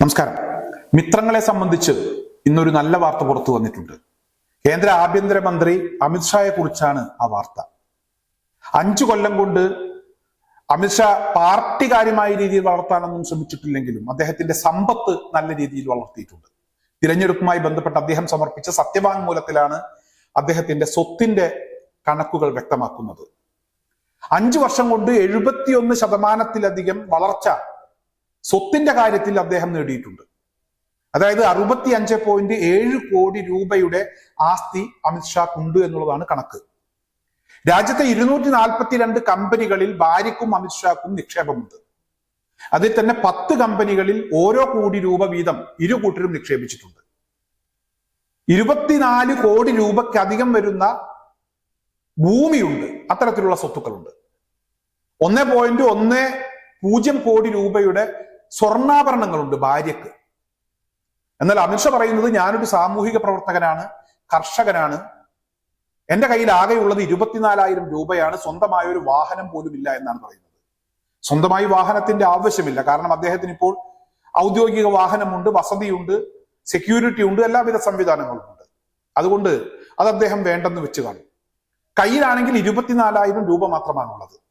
നമസ്കാരം. മിത്രങ്ങളെ സംബന്ധിച്ച് ഇന്നൊരു നല്ല വാർത്ത പുറത്തു വന്നിട്ടുണ്ട്. കേന്ദ്ര ആഭ്യന്തരമന്ത്രി അമിത്ഷായെ കുറിച്ചാണ് ആ വാർത്ത. അഞ്ചു കൊല്ലം കൊണ്ട് അമിത്ഷാ പാർട്ടി കാര്യമായ രീതിയിൽ വളർത്താനൊന്നും ശ്രമിച്ചിട്ടില്ലെങ്കിലും അദ്ദേഹത്തിന്റെ സമ്പത്ത് നല്ല രീതിയിൽ വളർത്തിയിട്ടുണ്ട്. തിരഞ്ഞെടുപ്പുമായി ബന്ധപ്പെട്ട് അദ്ദേഹം സമർപ്പിച്ച സത്യവാങ്മൂലത്തിലാണ് അദ്ദേഹത്തിന്റെ സ്വത്തിന്റെ കണക്കുകൾ വ്യക്തമാക്കുന്നത്. അഞ്ചു വർഷം കൊണ്ട് എഴുപത്തിയൊന്ന് ശതമാനത്തിലധികം വളർച്ച സ്വത്തിന്റെ കാര്യത്തിൽ അദ്ദേഹം നേടിയിട്ടുണ്ട്. അതായത് അറുപത്തി അഞ്ച് പോയിന്റ് ഏഴ് കോടി രൂപയുടെ ആസ്തി അമിത്ഷാക്കുണ്ട് എന്നുള്ളതാണ് കണക്ക്. രാജ്യത്തെ ഇരുന്നൂറ്റി നാൽപ്പത്തിരണ്ട് കമ്പനികളിൽ ഭാര്യക്കും അമിത്ഷാക്കും നിക്ഷേപമുണ്ട്. അതിൽ തന്നെ പത്ത് കമ്പനികളിൽ ഓരോ കോടി രൂപ വീതം ഇരു കൂട്ടരും നിക്ഷേപിച്ചിട്ടുണ്ട്. ഇരുപത്തിനാല് കോടി രൂപയ്ക്കധികം വരുന്ന ഭൂമിയുണ്ട്. അത്തരത്തിലുള്ള സ്വത്തുക്കളുണ്ട്. ഒന്ന് പോയിന്റ് ഒന്ന് പൂജ്യം കോടി രൂപയുടെ സ്വർണാഭരണങ്ങളുണ്ട് ഭാര്യക്ക് എന്നാൽ അമിത്ഷാ പറയുന്നത് ഞാനൊരു സാമൂഹിക പ്രവർത്തകനാണ് കർഷകനാണ്. എന്റെ കയ്യിൽ ആകെയുള്ളത് ഇരുപത്തിനാലായിരം രൂപയാണ് സ്വന്തമായ ഒരു വാഹനം പോലും ഇല്ല എന്നാണ് പറയുന്നത്. സ്വന്തമായി വാഹനത്തിന്റെ ആവശ്യമില്ല. കാരണം അദ്ദേഹത്തിന് ഇപ്പോൾ ഔദ്യോഗിക വാഹനമുണ്ട് വസതിയുണ്ട് സെക്യൂരിറ്റി ഉണ്ട് എല്ലാവിധ സംവിധാനങ്ങളുമുണ്ട്. അതുകൊണ്ട് അത് അദ്ദേഹം വേണ്ടെന്ന് വെച്ച് കാണും. കയ്യിലാണെങ്കിൽ ഇരുപത്തിനാലായിരം രൂപ മാത്രമാണുള്ളത്.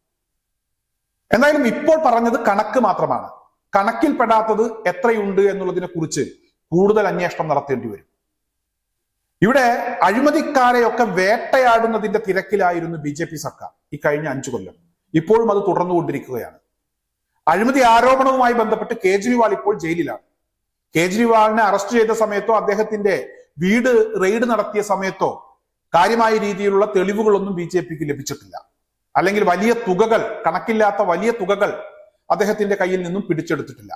എന്തായാലും ഇപ്പോൾ പറഞ്ഞത് കണക്ക് മാത്രമാണ്. കണക്കിൽപ്പെടാത്തത് എത്രയുണ്ട് എന്നുള്ളതിനെ കുറിച്ച് കൂടുതൽ അന്വേഷണം നടത്തേണ്ടി വരും. ഇവിടെ അഴിമതിക്കാരെയൊക്കെ വേട്ടയാടുന്നതിന്റെ തിരക്കിലായിരുന്നു ബി ജെ പി സർക്കാർ ഈ കഴിഞ്ഞ അഞ്ചു കൊല്ലം. ഇപ്പോഴും അത് തുടർന്നുകൊണ്ടിരിക്കുകയാണ്. അഴിമതി ആരോപണവുമായി ബന്ധപ്പെട്ട് കേജ്രിവാൾ ഇപ്പോൾ ജയിലിലാണ്. കേജ്രിവാളിനെ അറസ്റ്റ് ചെയ്ത സമയത്തോ അദ്ദേഹത്തിന്റെ വീട് റെയ്ഡ് നടത്തിയ സമയത്തോ കാര്യമായ രീതിയിലുള്ള തെളിവുകളൊന്നും ബി ലഭിച്ചിട്ടില്ല. അല്ലെങ്കിൽ വലിയ തുകകൾ കണക്കില്ലാത്ത വലിയ തുകകൾ അദ്ദേഹത്തിന്റെ കയ്യിൽ നിന്നും പിടിച്ചെടുത്തിട്ടില്ല.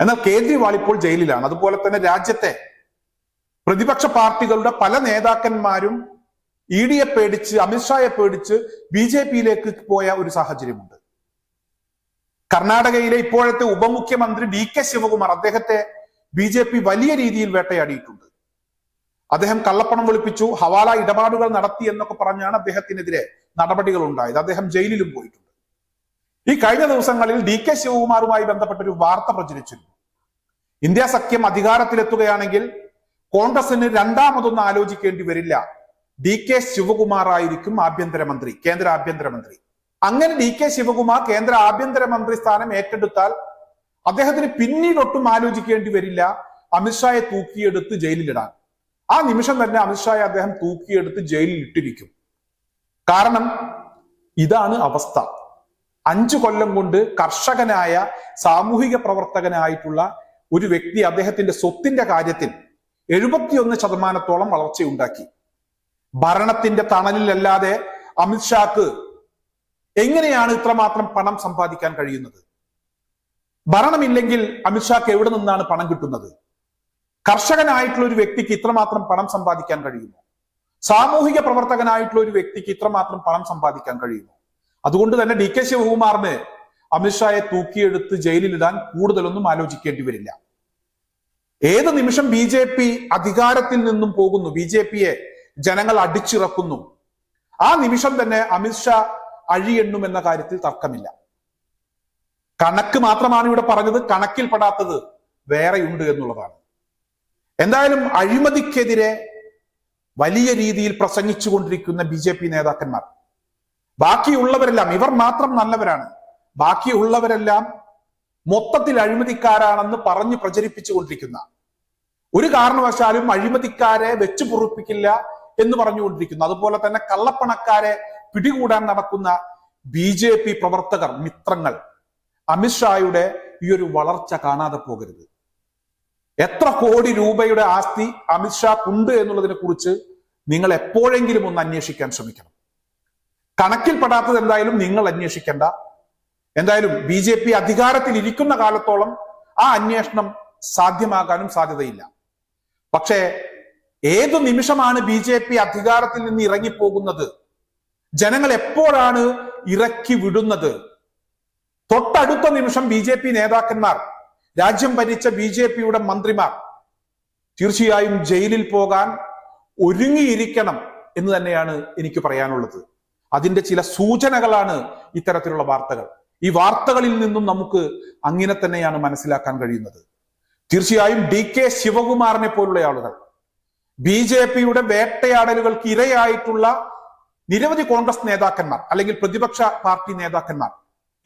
എന്നാൽ കേജ്രിവാൾ ഇപ്പോൾ ജയിലിലാണ്. അതുപോലെ തന്നെ രാജ്യത്തെ പ്രതിപക്ഷ പാർട്ടികളുടെ പല നേതാക്കന്മാരും ഇ ഡിയെ പേടിച്ച് അമിത്ഷായെ പേടിച്ച് ബി ജെ പിയിലേക്ക് പോയ ഒരു സാഹചര്യമുണ്ട്. കർണാടകയിലെ ഇപ്പോഴത്തെ ഉപമുഖ്യമന്ത്രി ഡി കെ ശിവകുമാർ അദ്ദേഹത്തെ ബി ജെ പി വലിയ രീതിയിൽ വേട്ടയാടിയിട്ടുണ്ട്. അദ്ദേഹം കള്ളപ്പണം വെളുപ്പിച്ചു ഹവാല ഇടപാടുകൾ നടത്തി എന്നൊക്കെ പറഞ്ഞാണ് അദ്ദേഹത്തിനെതിരെ നടപടികൾ ഉണ്ടായത്. അദ്ദേഹം ജയിലിലും പോയിട്ടുണ്ട്. ഈ കഴിഞ്ഞ ദിവസങ്ങളിൽ ഡി കെ ശിവകുമാറുമായി ബന്ധപ്പെട്ട ഒരു വാർത്ത പ്രചരിച്ചിരുന്നു. ഇന്ത്യ സഖ്യം അധികാരത്തിലെത്തുകയാണെങ്കിൽ കോൺഗ്രസിന് രണ്ടാമതൊന്നും ആലോചിക്കേണ്ടി വരില്ല. ഡി കെ ശിവകുമാർ ആയിരിക്കും ആഭ്യന്തരമന്ത്രി കേന്ദ്ര ആഭ്യന്തരമന്ത്രി. അങ്ങനെ ഡി കെ ശിവകുമാർ കേന്ദ്ര ആഭ്യന്തരമന്ത്രി സ്ഥാനം ഏറ്റെടുത്താൽ അദ്ദേഹത്തിന് പിന്നീടൊട്ടും ആലോചിക്കേണ്ടി വരില്ല. അമിത്ഷായെ തൂക്കിയെടുത്ത് ജയിലിലിടാൻ. ആ നിമിഷം തന്നെ അമിത്ഷായെ അദ്ദേഹം തൂക്കിയെടുത്ത് ജയിലിൽ ഇട്ടിരിക്കും. കാരണം ഇതാണ് അവസ്ഥ. അഞ്ചു കൊല്ലം കൊണ്ട് കർഷകനായ സാമൂഹിക പ്രവർത്തകനായിട്ടുള്ള ഒരു വ്യക്തി അദ്ദേഹത്തിന്റെ സ്വത്തിന്റെ കാര്യത്തിൽ എഴുപത്തിയൊന്ന് ശതമാനത്തോളം വളർച്ചയുണ്ടാക്കി. ഭരണത്തിന്റെ തണലിലല്ലാതെ അമിത്ഷാക്ക് എങ്ങനെയാണ് ഇത്രമാത്രം പണം സമ്പാദിക്കാൻ കഴിയുന്നത്? ഭരണമില്ലെങ്കിൽ അമിത്ഷാക്ക് എവിടെ നിന്നാണ് പണം കിട്ടുന്നത്? കർഷകനായിട്ടുള്ള ഒരു വ്യക്തിക്ക് ഇത്രമാത്രം പണം സമ്പാദിക്കാൻ കഴിയുമോ? സാമൂഹിക പ്രവർത്തകനായിട്ടുള്ള ഒരു വ്യക്തിക്ക് ഇത്രമാത്രം പണം സമ്പാദിക്കാൻ കഴിയുമോ? അതുകൊണ്ട് തന്നെ ഡി കെ ശിവകുമാറിന് അമിത്ഷായെ തൂക്കിയെടുത്ത് ജയിലിലിടാൻ കൂടുതലൊന്നും ആലോചിക്കേണ്ടി വരില്ല. ഏത് നിമിഷം ബി ജെ പി അധികാരത്തിൽ നിന്നും പോകുന്നു? ബി ജെ പിയെ ജനങ്ങൾ അടിച്ചിറക്കുന്നു. ആ നിമിഷം തന്നെ അമിത്ഷാ അഴിയെണ്ണും എന്ന കാര്യത്തിൽ തർക്കമില്ല. കണക്ക് മാത്രമാണ് ഇവിടെ പറഞ്ഞത്. കണക്കിൽപ്പെടാത്തത് വേറെയുണ്ട് എന്നുള്ളതാണ്. എന്തായാലും അഴിമതിക്കെതിരെ വലിയ രീതിയിൽ പ്രസംഗിച്ചു കൊണ്ടിരിക്കുന്ന ബി ജെ പി നേതാക്കന്മാർ. ബാക്കിയുള്ളവരെല്ലാം ഇവർ മാത്രം നല്ലവരാണ്. ബാക്കിയുള്ളവരെല്ലാം മൊത്തത്തിൽ അഴിമതിക്കാരാണെന്ന് പറഞ്ഞ് പ്രചരിപ്പിച്ചു കൊണ്ടിരിക്കുന്ന ഒരു കാരണവശാലും അഴിമതിക്കാരെ വെച്ചു പൊറുപ്പിക്കില്ല എന്ന് പറഞ്ഞുകൊണ്ടിരിക്കുന്നു അതുപോലെ തന്നെ കള്ളപ്പണക്കാരെ പിടികൂടാൻ നടക്കുന്ന ബി ജെ പി പ്രവർത്തകർ മിത്രങ്ങൾ അമിത്ഷായുടെ ഈ ഒരു വളർച്ച കാണാതെ പോകരുത്. എത്ര കോടി രൂപയുടെ ആസ്തി അമിത്ഷാക്കുണ്ട് എന്നുള്ളതിനെ കുറിച്ച് നിങ്ങൾ എപ്പോഴെങ്കിലും ഒന്ന് അന്വേഷിക്കാൻ ശ്രമിക്കണം. കണക്കിൽപ്പെടാത്തത് എന്തായാലും നിങ്ങൾ അന്വേഷിക്കേണ്ട. എന്തായാലും ബി ജെ പി അധികാരത്തിൽ ഇരിക്കുന്ന കാലത്തോളം ആ അന്വേഷണം സാധ്യമാകാനും സാധ്യതയില്ല. പക്ഷേ ഏതു നിമിഷമാണ് ബി ജെ പി അധികാരത്തിൽ നിന്ന് ഇറങ്ങിപ്പോകുന്നത്? ജനങ്ങൾ എപ്പോഴാണ് ഇറക്കി വിടുന്നത്? തൊട്ടടുത്ത നിമിഷം ബി ജെ പി നേതാക്കന്മാർ രാജ്യം ഭരിച്ച ബി ജെ പിയുടെ മന്ത്രിമാർ തീർച്ചയായും ജയിലിൽ പോകാൻ ഒരുങ്ങിയിരിക്കണം എന്ന് തന്നെയാണ് എനിക്ക് പറയാനുള്ളത്. അതിന്റെ ചില സൂചനകളാണ് ഇത്തരത്തിലുള്ള വാർത്തകൾ. ഈ വാർത്തകളിൽ നിന്നും നമുക്ക് അങ്ങനെ തന്നെയാണ് മനസ്സിലാക്കാൻ കഴിയുന്നത്. തീർച്ചയായും ഡി കെ ശിവകുമാറിനെ പോലുള്ള ആളുകൾ ബി ജെ പിയുടെ വേട്ടയാടലുകൾക്ക് ഇരയായിട്ടുള്ള നിരവധി കോൺഗ്രസ് നേതാക്കന്മാർ അല്ലെങ്കിൽ പ്രതിപക്ഷ പാർട്ടി നേതാക്കന്മാർ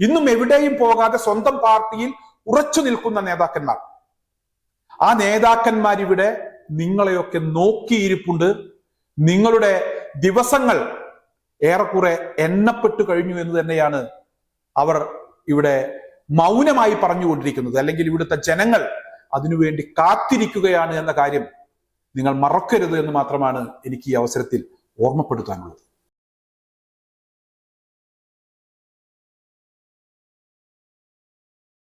ഇന്നും എവിടെയും പോകാതെ സ്വന്തം പാർട്ടിയിൽ ഉറച്ചു നിൽക്കുന്ന നേതാക്കന്മാർ. ആ നേതാക്കന്മാർ ഇവിടെ നിങ്ങളെയൊക്കെ നോക്കിയിരിപ്പുണ്ട്. നിങ്ങളുടെ ദിവസങ്ങൾ ഏറെക്കുറെ എണ്ണപ്പെട്ടു കഴിഞ്ഞു എന്ന് തന്നെയാണ് അവർ ഇവിടെ മൗനമായി പറഞ്ഞുകൊണ്ടിരിക്കുന്നത്. അല്ലെങ്കിൽ ഇവിടുത്തെ ജനങ്ങൾ അതിനുവേണ്ടി കാത്തിരിക്കുകയാണ് എന്ന കാര്യം നിങ്ങൾ മറക്കരുത് എന്ന് മാത്രമാണ് എനിക്ക് ഈ അവസരത്തിൽ ഓർമ്മപ്പെടുത്താനുള്ളത്.